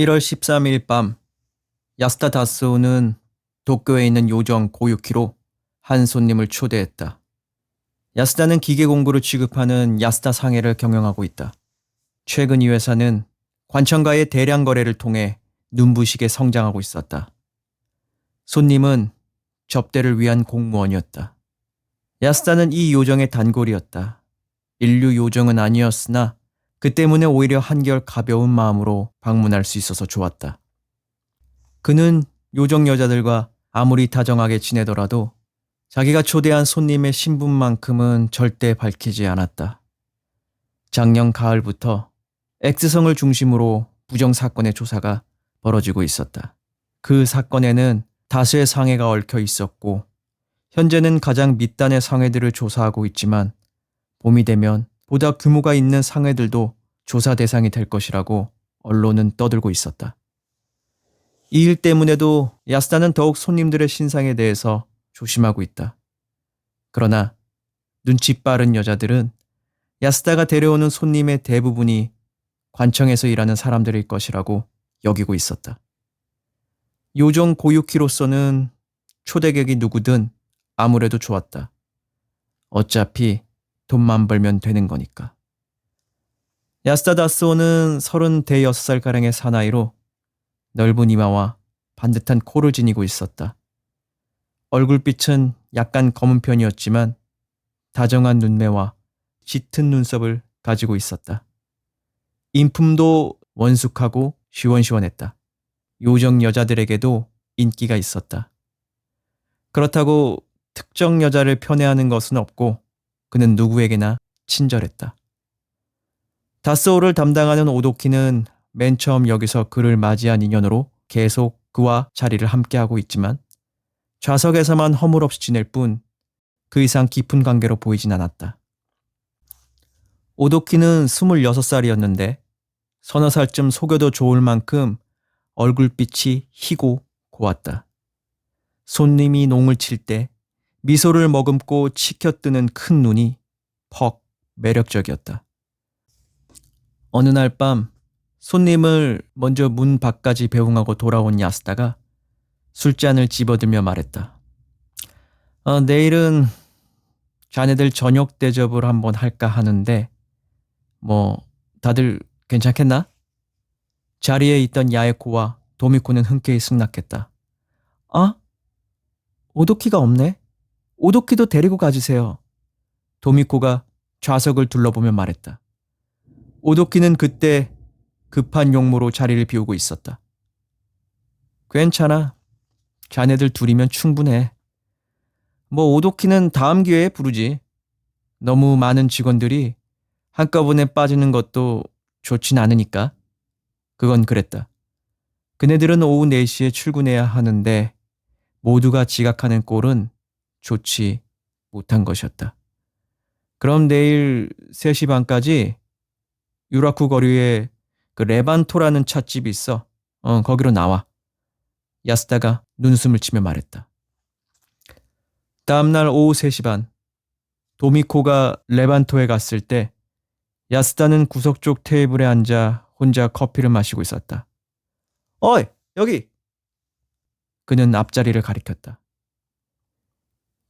1월 13일 밤 야스타 다스오는 도쿄에 있는 요정 고유키로 한 손님을 초대했다. 야스다는 기계 공구를 취급하는 야스다 상해를 경영하고 있다. 최근 이 회사는 관청과의 대량 거래를 통해 눈부시게 성장하고 있었다. 손님은 접대를 위한 공무원이었다. 야스다는 이 요정의 단골이었다. 인류 요정은 아니었으나 그 때문에 오히려 한결 가벼운 마음으로 방문할 수 있어서 좋았다. 그는 요정 여자들과 아무리 다정하게 지내더라도 자기가 초대한 손님의 신분만큼은 절대 밝히지 않았다. 작년 가을부터 X성을 중심으로 부정 사건의 조사가 벌어지고 있었다. 그 사건에는 다수의 상해가 얽혀 있었고 현재는 가장 밑단의 상해들을 조사하고 있지만 봄이 되면 보다 규모가 있는 상해들도 조사 대상이 될 것이라고 언론은 떠들고 있었다. 이 일 때문에도 야스다는 더욱 손님들의 신상에 대해서 조심하고 있다. 그러나 눈치 빠른 여자들은 야스다가 데려오는 손님의 대부분이 관청에서 일하는 사람들일 것이라고 여기고 있었다. 요정 고유키로서는 초대객이 누구든 아무래도 좋았다. 어차피 돈만 벌면 되는 거니까. 야스다 다스오는 36살 가량의 사나이로 넓은 이마와 반듯한 코를 지니고 있었다. 얼굴빛은 약간 검은 편이었지만 다정한 눈매와 짙은 눈썹을 가지고 있었다. 인품도 원숙하고 시원시원했다. 요정 여자들에게도 인기가 있었다. 그렇다고 특정 여자를 편애하는 것은 없고 그는 누구에게나 친절했다. 다스오를 담당하는 오도키는 맨 처음 여기서 그를 맞이한 인연으로 계속 그와 자리를 함께하고 있지만 좌석에서만 허물없이 지낼 뿐 그 이상 깊은 관계로 보이진 않았다. 오도키는 26살이었는데 서너 살쯤 속여도 좋을 만큼 얼굴빛이 희고 고왔다. 손님이 농을 칠 때 미소를 머금고 치켜뜨는 큰 눈이 퍽 매력적이었다. 어느 날 밤 손님을 먼저 문 밖까지 배웅하고 돌아온 야스다가 술잔을 집어들며 말했다. 어, 내일은 자네들 저녁 대접을 한번 할까 하는데 뭐 다들 괜찮겠나? 자리에 있던 야에코와 도미코는 흔쾌히 승낙했다. 아? 오도키가 없네? 오도키도 데리고 가주세요. 도미코가 좌석을 둘러보며 말했다. 오도키는 그때 급한 용무로 자리를 비우고 있었다. 괜찮아. 자네들 둘이면 충분해. 뭐 오도키는 다음 기회에 부르지. 너무 많은 직원들이 한꺼번에 빠지는 것도 좋진 않으니까. 그건 그랬다. 그네들은 오후 4시에 출근해야 하는데 모두가 지각하는 꼴은 좋지 못한 것이었다. 그럼 내일 3시 반까지 유라쿠 거리에 그 레반토라는 찻집이 있어. 어, 거기로 나와. 야스다가 눈숨을 치며 말했다. 다음날 오후 3시 반, 도미코가 레반토에 갔을 때 야스다는 구석 쪽 테이블에 앉아 혼자 커피를 마시고 있었다. 어이, 여기! 그는 앞자리를 가리켰다.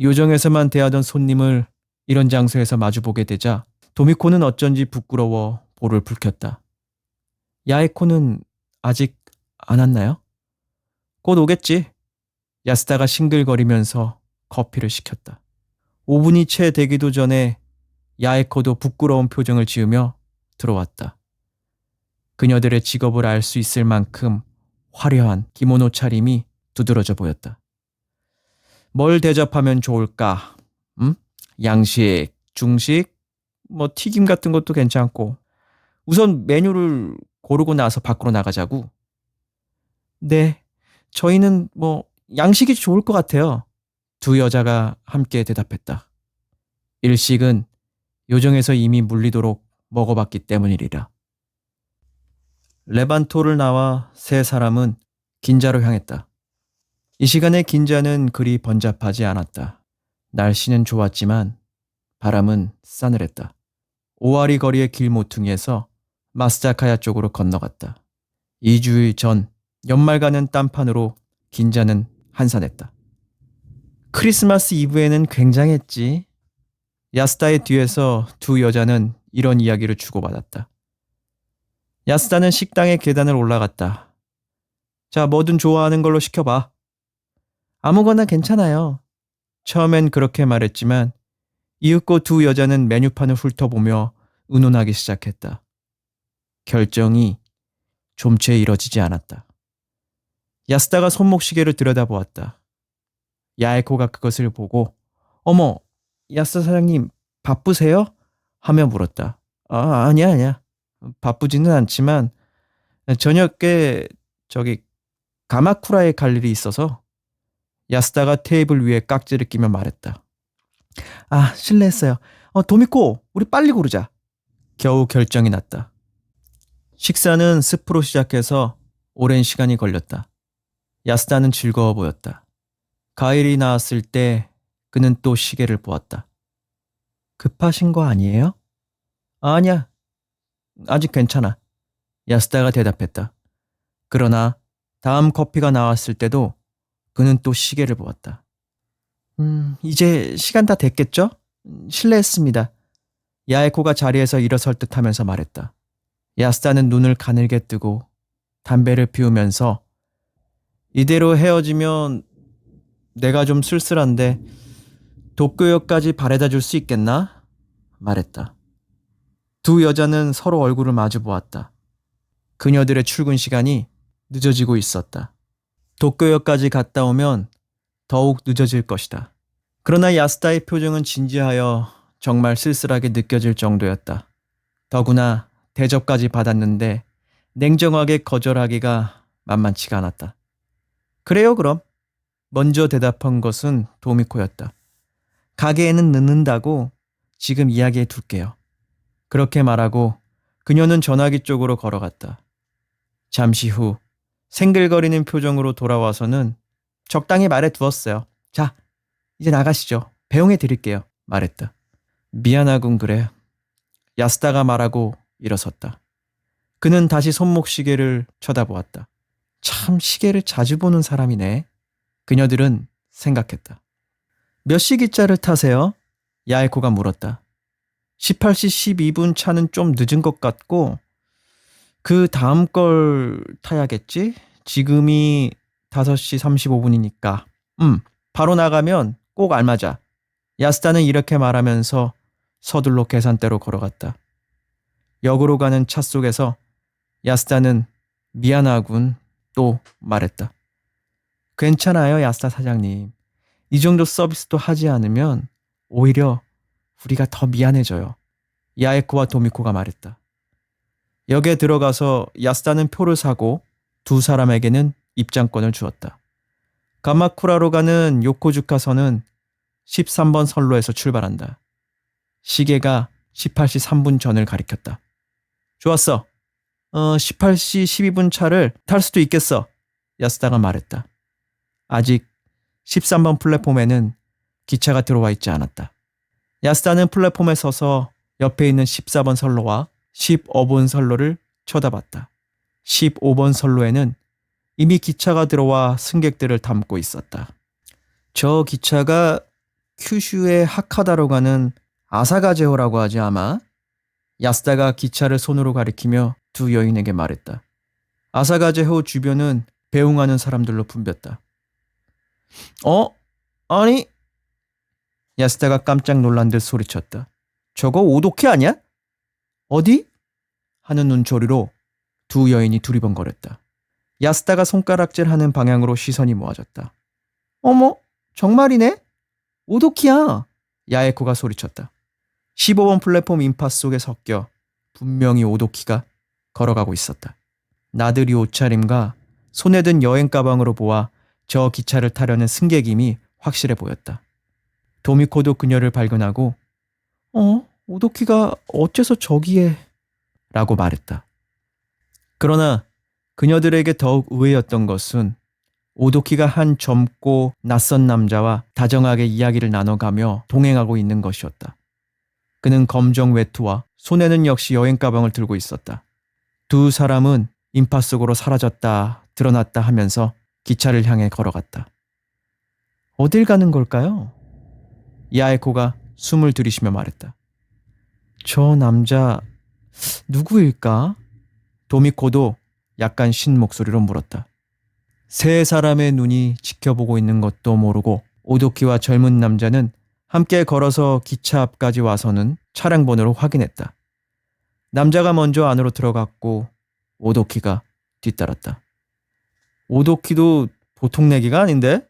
요정에서만 대하던 손님을 이런 장소에서 마주보게 되자 도미코는 어쩐지 부끄러워 볼을 붉혔다. 야에코는 아직 안 왔나요? 곧 오겠지. 야스다가 싱글거리면서 커피를 시켰다. 5분이 채 되기도 전에 야에코도 부끄러운 표정을 지으며 들어왔다. 그녀들의 직업을 알 수 있을 만큼 화려한 기모노 차림이 두드러져 보였다. 뭘 대접하면 좋을까? 음? 양식, 중식, 뭐 튀김 같은 것도 괜찮고. 우선 메뉴를 고르고 나서 밖으로 나가자고. 네, 저희는 뭐 양식이 좋을 것 같아요. 두 여자가 함께 대답했다. 일식은 요정에서 이미 물리도록 먹어봤기 때문이리라. 레반토를 나와 세 사람은 긴자로 향했다. 이 시간에 긴자는 그리 번잡하지 않았다. 날씨는 좋았지만 바람은 싸늘했다. 오와리 거리의 길 모퉁이에서 마스자카야 쪽으로 건너갔다. 2주일 전 연말 가는 딴판으로 긴자는 한산했다. 크리스마스 이브에는 굉장했지. 야스다의 뒤에서 두 여자는 이런 이야기를 주고받았다. 야스다는 식당의 계단을 올라갔다. 자, 뭐든 좋아하는 걸로 시켜봐. 아무거나 괜찮아요. 처음엔 그렇게 말했지만 이윽고 두 여자는 메뉴판을 훑어보며 의논하기 시작했다. 결정이 좀채 이뤄지지 않았다. 야스다가 손목시계를 들여다보았다. 야에코가 그것을 보고 어머, 야스 사장님 바쁘세요? 하며 물었다. 아, 아니야, 아니야. 바쁘지는 않지만 저녁에 저기 가마쿠라에 갈 일이 있어서 야스다가 테이블 위에 깍지를 끼며 말했다. 아, 실례했어요. 어, 도미코, 우리 빨리 고르자. 겨우 결정이 났다. 식사는 스프로 시작해서 오랜 시간이 걸렸다. 야스다는 즐거워 보였다. 가일이 나왔을 때 그는 또 시계를 보았다. 급하신 거 아니에요? 아니야. 아직 괜찮아. 야스다가 대답했다. 그러나 다음 커피가 나왔을 때도 그는 또 시계를 보았다. 음, 이제 시간 다 됐겠죠? 음, 실례했습니다. 야에코가 자리에서 일어설 듯 하면서 말했다. 야스다는 눈을 가늘게 뜨고 담배를 피우면서 이대로 헤어지면 내가 좀 쓸쓸한데 도쿄역까지 바래다 줄 수 있겠나? 말했다. 두 여자는 서로 얼굴을 마주 보았다. 그녀들의 출근 시간이 늦어지고 있었다. 도쿄역까지 갔다 오면 더욱 늦어질 것이다. 그러나 야스다의 표정은 진지하여 정말 쓸쓸하게 느껴질 정도였다. 더구나 대접까지 받았는데 냉정하게 거절하기가 만만치가 않았다. 그래요, 그럼. 먼저 대답한 것은 도미코였다. 가게에는 늦는다고 지금 이야기해 둘게요. 그렇게 말하고 그녀는 전화기 쪽으로 걸어갔다. 잠시 후 생글거리는 표정으로 돌아와서는 적당히 말해 두었어요. 자, 이제 나가시죠. 배웅해 드릴게요. 말했다. 미안하군 그래. 야스다가 말하고 일어섰다. 그는 다시 손목 시계를 쳐다보았다. 참 시계를 자주 보는 사람이네. 그녀들은 생각했다. 몇 시 기차를 타세요? 야에코가 물었다. 18시 12분 차는 좀 늦은 것 같고 그 다음 걸 타야겠지? 지금이 5시 35분이니까. 음, 바로 나가면 꼭 알맞아. 야스다는 이렇게 말하면서 서둘러 계산대로 걸어갔다. 역으로 가는 차 속에서 야스다는 미안하군 또 말했다. 괜찮아요, 야스다 사장님. 이 정도 서비스도 하지 않으면 오히려 우리가 더 미안해져요. 야에코와 도미코가 말했다. 역에 들어가서 야스다는 표를 사고 두 사람에게는 입장권을 주었다. 가마쿠라로 가는 요코주카선은 13번 선로에서 출발한다. 시계가 18시 3분 전을 가리켰다. 좋았어. 어, 18시 12분 차를 탈 수도 있겠어. 야스다가 말했다. 아직 13번 플랫폼에는 기차가 들어와 있지 않았다. 야스다는 플랫폼에 서서 옆에 있는 14번 선로와 15번 선로를 쳐다봤다. 15번 선로에는 이미 기차가 들어와 승객들을 담고 있었다. 저 기차가 큐슈의 하카다로 가는 아사가제호라고 하지 아마? 야스다가 기차를 손으로 가리키며 두 여인에게 말했다. 아사가제호 주변은 배웅하는 사람들로 붐볐다. 어? 아니? 야스다가 깜짝 놀란 듯 소리쳤다. 저거 오도케 아니야? 어디? 하는 눈초리로 두 여인이 두리번거렸다. 야스다가 손가락질하는 방향으로 시선이 모아졌다. 어머, 정말이네? 오도키야! 야에코가 소리쳤다. 15번 플랫폼 인파 속에 섞여 분명히 오도키가 걸어가고 있었다. 나들이 옷차림과 손에 든 여행 가방으로 보아 저 기차를 타려는 승객임이 확실해 보였다. 도미코도 그녀를 발견하고 어? 오도키가 어째서 저기에 라고 말했다. 그러나 그녀들에게 더욱 의외였던 것은 오도키가 한 젊고 낯선 남자와 다정하게 이야기를 나눠가며 동행하고 있는 것이었다. 그는 검정 외투와 손에는 역시 여행 가방을 들고 있었다. 두 사람은 인파 속으로 사라졌다 드러났다 하면서 기차를 향해 걸어갔다. 어딜 가는 걸까요? 야에코가 숨을 들이쉬며 말했다. 저 남자 누구일까? 도미코도 약간 쉰 목소리로 물었다. 세 사람의 눈이 지켜보고 있는 것도 모르고 오도키와 젊은 남자는 함께 걸어서 기차 앞까지 와서는 차량 번호를 확인했다. 남자가 먼저 안으로 들어갔고 오도키가 뒤따랐다. 오도키도 보통 내기가 아닌데?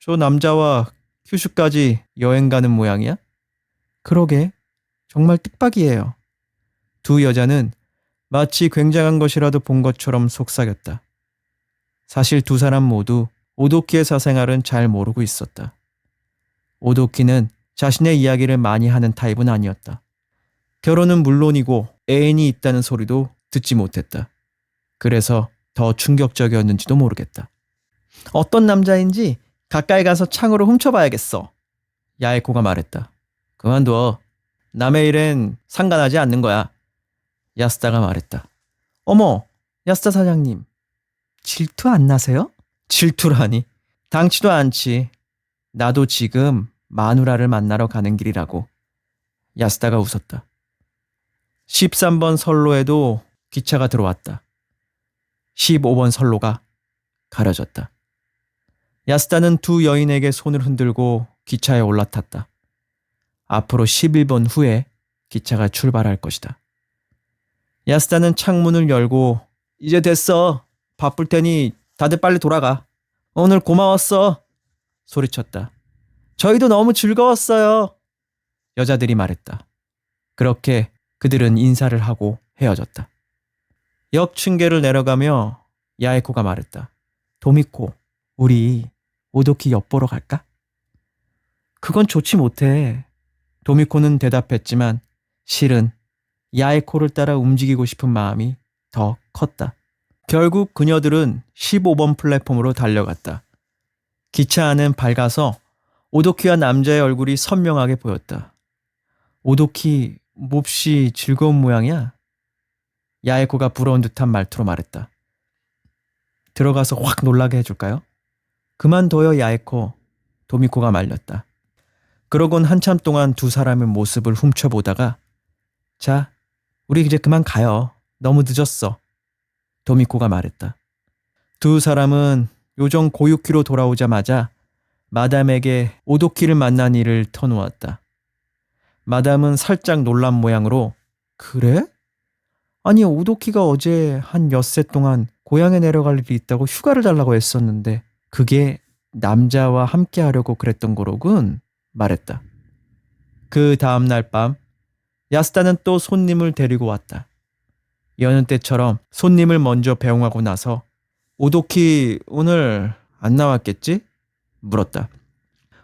저 남자와 큐슈까지 여행 가는 모양이야? 그러게, 정말 뜻밖이에요. 두 여자는 마치 굉장한 것이라도 본 것처럼 속삭였다. 사실 두 사람 모두 오도키의 사생활은 잘 모르고 있었다. 오도키는 자신의 이야기를 많이 하는 타입은 아니었다. 결혼은 물론이고 애인이 있다는 소리도 듣지 못했다. 그래서 더 충격적이었는지도 모르겠다. 어떤 남자인지 가까이 가서 창으로 훔쳐봐야겠어. 야에코가 말했다. 그만둬. 남의 일엔 상관하지 않는 거야. 야스다가 말했다. 어머, 야스다 사장님. 질투 안 나세요? 질투라니. 당치도 않지. 나도 지금 마누라를 만나러 가는 길이라고. 야스다가 웃었다. 13번 선로에도 기차가 들어왔다. 15번 선로가 가려졌다. 야스다는 두 여인에게 손을 흔들고 기차에 올라탔다. 앞으로 11번 후에 기차가 출발할 것이다. 야스다는 창문을 열고 이제 됐어. 바쁠 테니 다들 빨리 돌아가. 오늘 고마웠어. 소리쳤다. 저희도 너무 즐거웠어요. 여자들이 말했다. 그렇게 그들은 인사를 하고 헤어졌다. 역 층계를 내려가며 야에코가 말했다. 도미코, 우리 오도키 엿보러 갈까? 그건 좋지 못해. 도미코는 대답했지만 실은 야에코를 따라 움직이고 싶은 마음이 더 컸다. 결국 그녀들은 15번 플랫폼으로 달려갔다. 기차 안은 밝아서 오도키와 남자의 얼굴이 선명하게 보였다. 오도키 몹시 즐거운 모양이야? 야에코가 부러운 듯한 말투로 말했다. 들어가서 확 놀라게 해줄까요? 그만둬요, 야에코. 도미코가 말렸다. 그러곤 한참 동안 두 사람의 모습을 훔쳐보다가 자, 우리 이제 그만 가요. 너무 늦었어. 도미코가 말했다. 두 사람은 요정 고유키로 돌아오자마자 마담에게 오도키를 만난 일을 터놓았다. 마담은 살짝 놀란 모양으로 그래? 아니 오도키가 어제 한 엿새 동안 고향에 내려갈 일이 있다고 휴가를 달라고 했었는데 그게 남자와 함께 하려고 그랬던 거로군 말했다. 그 다음날 밤 야스다는 또 손님을 데리고 왔다. 여느 때처럼 손님을 먼저 배웅하고 나서 오도키 오늘 안 나왔겠지? 물었다.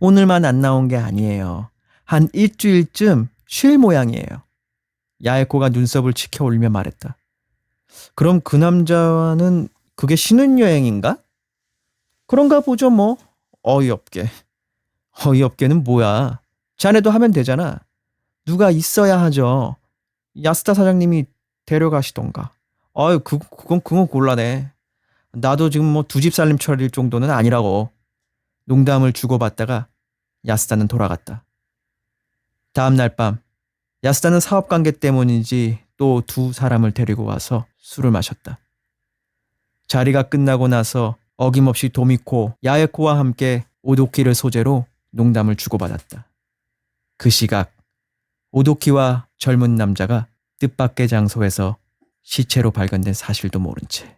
오늘만 안 나온 게 아니에요. 한 일주일쯤 쉴 모양이에요. 야에코가 눈썹을 치켜 올리며 말했다. 그럼 그 남자와는 그게 신혼여행인가? 그런가 보죠, 뭐. 어이없게. 어이없게는 뭐야. 자네도 하면 되잖아. 누가 있어야 하죠. 야스타 사장님이 데려가시던가. 아유, 그, 그건, 그건 곤란해. 나도 지금 뭐 두 집 살림 차릴 정도는 아니라고. 농담을 주고받다가 야스다는 돌아갔다. 다음 날 밤, 야스다는 사업 관계 때문인지 또 두 사람을 데리고 와서 술을 마셨다. 자리가 끝나고 나서 어김없이 도미코, 야에코와 함께 오도키를 소재로 농담을 주고받았다. 그 시각, 오도키와 젊은 남자가 뜻밖의 장소에서 시체로 발견된 사실도 모른 채